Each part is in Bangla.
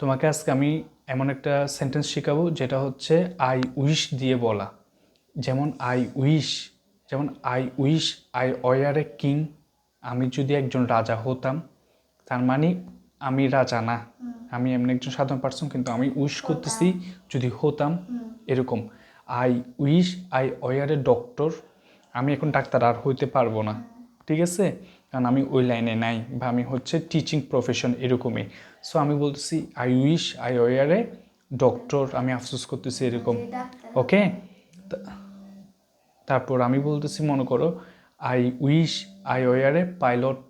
তোমাকে আজকে আমি এমন একটা সেন্টেন্স শেখাবো যেটা হচ্ছে আই উইশ দিয়ে বলা। যেমন আই উইশ যেমন I wish I were a king আমি যদি একজন রাজা হতাম তার মানে আমি রাজা না। আমি এমনি একজন সাধারণ পার্সন কিন্তু আমি উইশ করতেছি যদি হতাম এরকম। I wish I were a doctor আমি এখন ডাক্তার আর হইতে পারব না। ঠিক আছে? কারণ আমি ওই লাইনে নাই বা আমি হচ্ছে টিচিং প্রফেশন এরকমই। সো আমি বলতেছি I wish I were a doctor আমি আফসোস করতেছি এরকম। ওকে তারপর আমি বলতেছি মনে করো I wish I were a pilot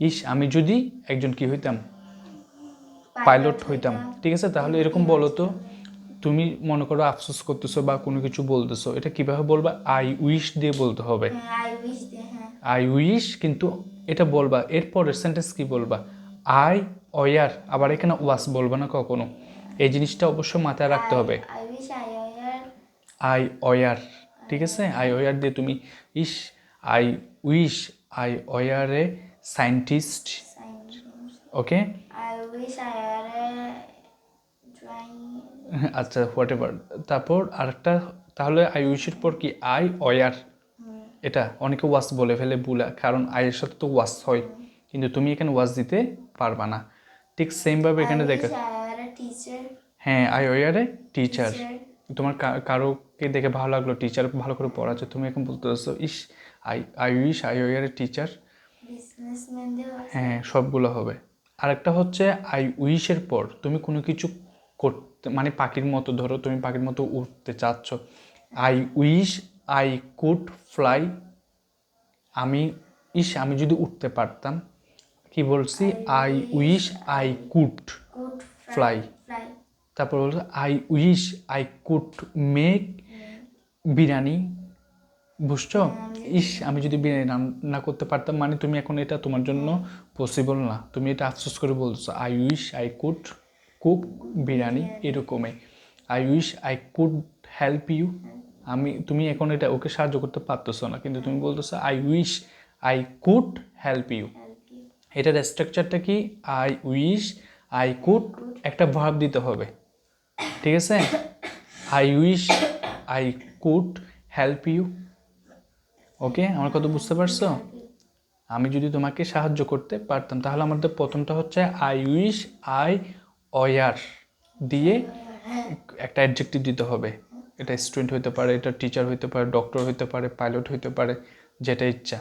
ইস আমি যদি একজন কি হইতাম? পাইলট হইতাম। ঠিক আছে? তাহলে এরকম বলো তো। তুমি মনে করো আফসোস করতেছো বা কোনো কিছু বলতেছো এটা কীভাবে বলবা? আই উইশ দিয়ে বলতে হবে। আই উইশ হ্যাঁ। উইশ কিন্তু এটা বলবা এরপরের সেন্টেন্স কি বলবা? আই অয়ার আবার এখানে ওয়াস বলবা না কখনো? এই জিনিসটা অবশ্যই মাথায় রাখতে হবে। আই অয়ার ঠিক আছে? আই অয়ার দিয়ে তুমি ইস I wish I were a scientist okay I wish I আচ্ছা হোয়াট এভার তারপর আরেকটা তাহলে আই উইশের পর কি আই অয়ার এটা অনেকে ওয়াস বলে ফেলে বুলা কারণ আয়ের সাথে তো ওয়াস হয়। কিন্তু তুমি এখানে ওয়াস দিতে পারবা না। ঠিক সেমভাবে এখানে দেখো। হ্যাঁ আই অয়ার টিচার তোমার কারোকে দেখে ভালো লাগল টিচার ভালো করে পড়াচ্ছে তুমি এখন বলতে চাচ্ছো ইস I I wish I were a teacher হ্যাঁ সবগুলো হবে। আরেকটা হচ্ছে আই উইশের পর। তুমি কোনো কিছু করতে মানে পাখির মতো ধরো তুমি পাখির মতো উঠতে চাচ্ছ। I wish I could fly আমি ইস আমি যদি উঠতে পারতাম কি বলছি? I wish I could fly তারপর বলছে I wish I could make biryani. বুঝছ? ইস আমি যদি বিরিয়ানি রান্না করতে পারতাম মানে তুমি এখন এটা তোমার জন্য পসিবল না। তুমি এটা আফসোস করে বলছো I wish I could cook biryani এরকমই। I wish I could help you আমি তুমি এখন এটা ওকে সাহায্য করতে পারতেছো না কিন্তু তুমি বলতেছো I wish I could help you এটার স্ট্রাকচারটা কি? আই উইশ আই কুড একটা ভাব দিতে হবে। ঠিক আছে? I wish I could help you okay আমার কথা বুঝতে পারছ? আমি যদি তোমাকে সাহায্য করতে পারতাম তাহলে আমাদের প্রথমটা হচ্ছে আই উইশ আই অয়ার দিয়ে একটা অ্যাডজেক্টিভ দিতে হবে। এটা স্টুডেন্ট হতে পারে, এটা টিচার হতে পারে ডক্টর হতে পারে পাইলট হতে পারে, যেটা ইচ্ছা।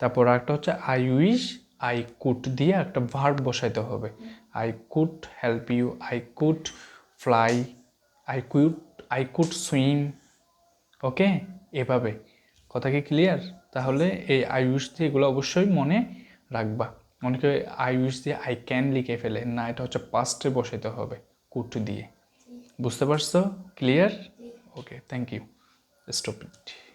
তারপর একটা হচ্ছে আই উইশ আই কুড দিয়ে একটা ভার্ব বসাইতে হবে। I could help you I could fly I could I could swim okay এভাবে। কথা কি ক্লিয়ার তাহলে এই উইশ দিয়ে এগুলো অবশ্যই মনে রাখবা। অনেকে আই উইশ দিয়ে আই ক্যান লিখে ফেলে না এটা হচ্ছে পাস্টে বসাইতে হবে কুট দিয়ে। বুঝতে পারছ? Clear okay thank you stop it